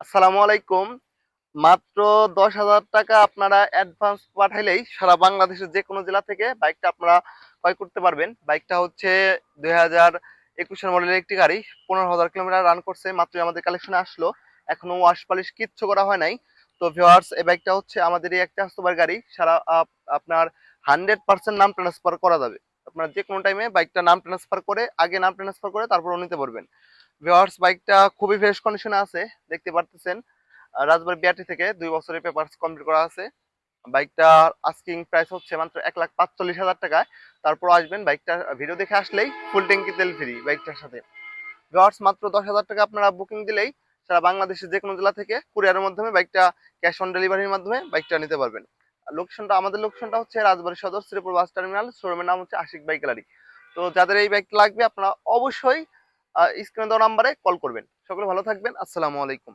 আসসালামু আলাইকুম। মাত্র দশ হাজার টাকা আপনারা অ্যাডভান্স পাঠাইলেই সারা বাংলাদেশের যে কোনো জেলা থেকে বাইকটা আপনারা ক্রয় করতে পারবেন। বাইকটা হচ্ছে দুই হাজার একুশের মডেলের একটি গাড়ি, পনেরো হাজার কিলোমিটার রান করছে, মাত্রই আমাদের কালেকশনে আসলো। এখনও ওয়াশ পালিশ কিচ্ছু করা হয় নাই। তো ভিওয়ার্স এই বাইকটা হচ্ছে আমাদের এই একটা হস্তবার গাড়ি। সারা আপনার হান্ড্রেড পার্সেন্ট নাম ট্রান্সফার করা যাবে। আপনার যে কোনো টাইমে বাইকটা নাম ট্রান্সফার করে, আগে নাম ট্রান্সফার করে তারপর নিতে পারবেন। ভিওয়ার্স বাইকটা খুবই ফ্রেশ কন্ডিশনে আছে, দেখতে পারতেছেন। রাজবাড়ী বিআরটি থেকে দুই বছরের পেপার কমপ্লিট করা আছে। বাইকটা আস্কিং প্রাইস হচ্ছে মাত্র এক লাখ পাঁচচল্লিশ হাজার টাকায়। তারপর আসবেন বাইকটা ভিডিও দেখে আসলেই ফুল ট্যাঙ্কি তেল ফ্রি বাইকটার সাথে। ভিওয়ার্স মাত্র দশ হাজার টাকা আপনারা বুকিং দিলেই সারা বাংলাদেশের যে কোনো জেলা থেকে কুরিয়ারের মাধ্যমে বাইকটা ক্যাশ অন ডেলিভারির মাধ্যমে বাইকটা নিতে পারবেন। লোকেশনটা আমাদের লোকেশনটা হচ্ছে রাজবাড়ী সদর শ্রীপুর বাস টার্মিনাল শোরুমের নাম হচ্ছে আশিক বাইক গ্যালারি তো যাদের এই বাইকটা লাগবে, আপনারা অবশ্যই স্ক্রিনে দেওয়া নাম্বারে কল করবেন। সকলে ভালো থাকবেন। আসসালামু আলাইকুম।